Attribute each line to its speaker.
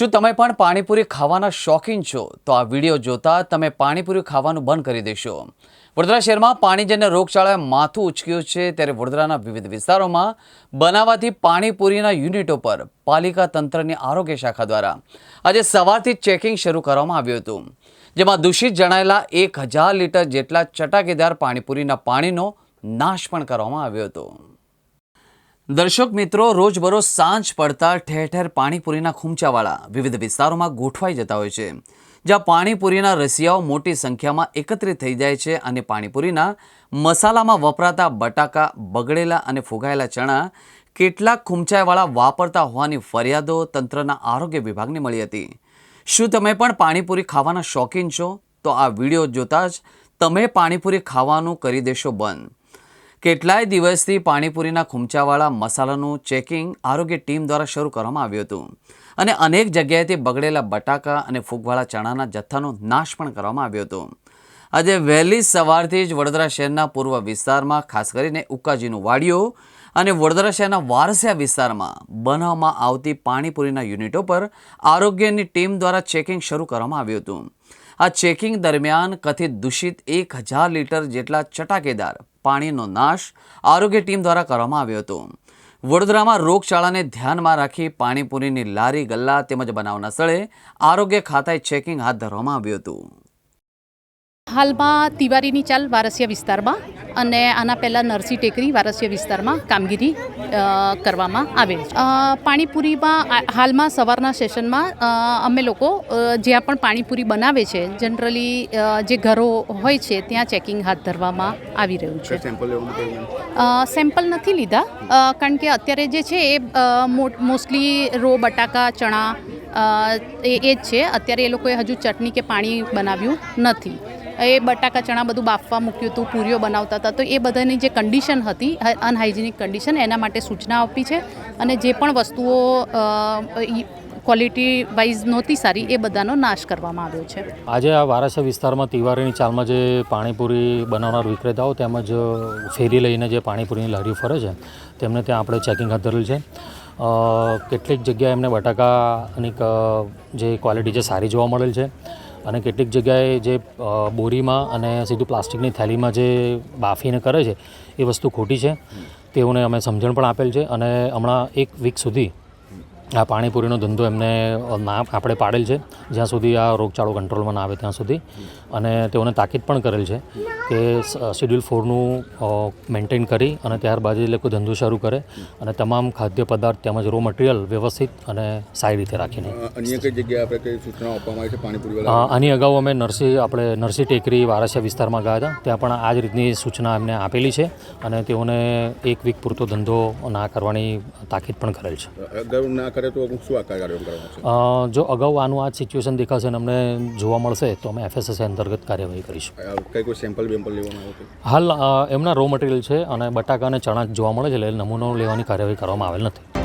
Speaker 1: શું તમે પણ પાણીપુરી ખાવાના શોખીન છો? તો આ વીડિયો જોતા તમે પાણીપુરી ખાવાનું બંધ કરી દેશો. વડોદરા શહેરમાં પાણીજન્ય રોગચાળાએ માથું ઉચક્યું છે ત્યારે વડોદરાના વિવિધ વિસ્તારોમાં બનાવાથી પાણીપુરીના યુનિટો પર પાલિકા તંત્રની આરોગ્ય શાખા દ્વારા આજે સવારથી ચેકિંગ શરૂ કરવામાં આવ્યું હતું. જેમાં દૂષિત જણાયેલા એક હજાર લીટર જેટલા ચટાકેદાર પાણીપુરીના પાણીનો નાશ પણ કરવામાં આવ્યો હતો. દર્શક મિત્રો, રોજબરોજ સાંજ પડતા ઠેર ઠેર પાણીપુરીના ખૂંચાવાળા વિવિધ વિસ્તારોમાં ગોઠવાઈ જતા હોય છે, જ્યાં પાણીપુરીના રસિયાઓ મોટી સંખ્યામાં એકત્રિત થઈ જાય છે અને પાણીપુરીના મસાલામાં વપરાતા બટાકા, બગડેલા અને ફુગાયેલા ચણા કેટલાક ખૂંચાઈવાળા વાપરતા હોવાની ફરિયાદો તંત્રના આરોગ્ય વિભાગને મળી હતી. શું તમે પણ પાણીપુરી ખાવાના શોખીન છો? તો આ વીડિયો જોતા જ તમે પાણીપુરી ખાવાનું કરી દેશો બંધ. કેટલાય દિવસથી પાણીપુરીના ખૂંચાવાળા મસાલાનું ચેકિંગ આરોગ્ય ટીમ દ્વારા શરૂ કરવામાં આવ્યું હતું. અને અનેક જગ્યાએથી બગડેલા બટાકા અને ફૂગવાળા ચણાના જથ્થાનો નાશ પણ કરવામાં આવ્યો હતો. આજે વહેલી સવારથી જ વડોદરા શહેરના પૂર્વ વિસ્તારમાં, ખાસ કરીને ઉકાજીનું વાડીઓ અને વડોદરા શહેરના વારસિયા વિસ્તારમાં બનાવવામાં આવતી પાણીપુરીના યુનિટો પર આરોગ્યની ટીમ દ્વારા ચેકિંગ શરૂ કરવામાં આવ્યું હતું. આ ચેકિંગ દરમિયાન કથિત દૂષિત એક હજાર લીટર જેટલા ચટાકેદાર પાણીનો નાશ આરોગ્ય ટીમ દ્વારા કરવામાં આવ્યો હતો. વડોદરામાં રોગચાળાને ધ્યાનમાં રાખી પાણીપુરીની લારી, ગલ્લા તેમજ બનાવના સ્થળે આરોગ્ય ખાતાએ ચેકિંગ હાથ ધરવામાં આવ્યું હતું.
Speaker 2: હાલમાં તિવારીની ચાલ વારસિયા વિસ્તારમાં અને આના પહેલાં નરસી ટેકરી વારસ્ય વિસ્તારમાં કામગીરી કરવામાં આવેલ છે. પાણીપુરીમાં હાલમાં સવારના સેશનમાં અમે લોકો જ્યાં પણ પાણીપુરી બનાવે છે જનરલી જે ઘરો હોય છે ત્યાં ચેકિંગ હાથ ધરવામાં આવી રહ્યું છે.
Speaker 3: સેમ્પલ
Speaker 2: નથી લીધા કારણ કે અત્યારે જે છે એ મોસ્ટલી રો બટાકા ચણા એ એ જ છે. અત્યારે એ લોકોએ હજુ ચટણી કે પાણી બનાવ્યું નથી. એ બટાકા, ચણા બધું બાફવા મૂક્યું હતું, પૂરીઓ બનાવતા હતા. તો એ બધાની જે કન્ડિશન હતી અનહાઇજેનિક કન્ડિશન એના માટે સૂચના આપી છે. અને જે પણ વસ્તુઓ ક્વોલિટી વાઇઝ નહોતી સારી, એ બધાનો નાશ કરવામાં આવ્યો છે.
Speaker 4: આજે આ વારાસર વિસ્તારમાં તિવારીની ચાલમાં જે પાણીપુરી બનાવનાર વિક્રેતાઓ તેમજ ફેરી લઈને જે પાણીપુરીની લારીઓ ફરે છે, તેમને ત્યાં આપણે ચેકિંગ હાથ ધરેલ છે. કેટલીક જગ્યાએ એમને બટાકાની જે ક્વોલિટી છે, સારી જોવા મળેલ છે. અને કેટલીક જગ્યાએ જે બોરીમાં અને સીધું પ્લાસ્ટિકની થેલીમાં જે બાફીને કરે છે, એ વસ્તુ ખોટી છે. તેઓને અમે સમજણ પણ આપેલ છે અને હમણાં એક વીક સુધી આ પાણીપુરીનો ધંધો એમને ના આપણે પાડેલ છે જ્યાં સુધી આ રોગચાળો કંટ્રોલમાં ના આવે ત્યાં સુધી. અને તેઓને તાકીદ પણ કરેલ છે કે શેડ્યુલ ફોરનું મેન્ટેન કરી અને ત્યારબાદ એ લોકો ધંધો શરૂ કરે અને તમામ ખાદ્ય પદાર્થ તેમજ રો મટીરિયલ વ્યવસ્થિત અને સારી રીતે રાખીને.
Speaker 3: અન્ય કઈ જગ્યાએ આપણે કઈ સૂચનાઓ આપવામાં આવી છે પાણીપુરી
Speaker 4: આની અગાઉ અમે નરસિંહ આપણે નરસિંહ ટેકરી વારાસિયા વિસ્તારમાં ગયા હતા ત્યાં પણ આ જ રીતની સૂચના એમને આપેલી છે અને તેઓને એક વીક પૂરતો ધંધો ના કરવાની તાકીદ પણ કરેલ છે.
Speaker 3: કરે તો શું આ કાર્યક્રમ કરવાનો છે?
Speaker 4: જો અગાઉ આનું આ સિચ્યુએશન દેખાશે અને અમને જોવા મળશે તો અમે એફએસએસ અંતર્ગત કાર્યવાહી કરીશું.
Speaker 3: કઈ કોઈ સેમ્પલ બેમ્પલ લેવામાં આવે
Speaker 4: હાલ એમના રો મટીરિયલ છે અને બટાકા અને ચણા જોવા મળે છે એટલે નમૂનો લેવાની કાર્યવાહી કરવામાં આવેલ નથી.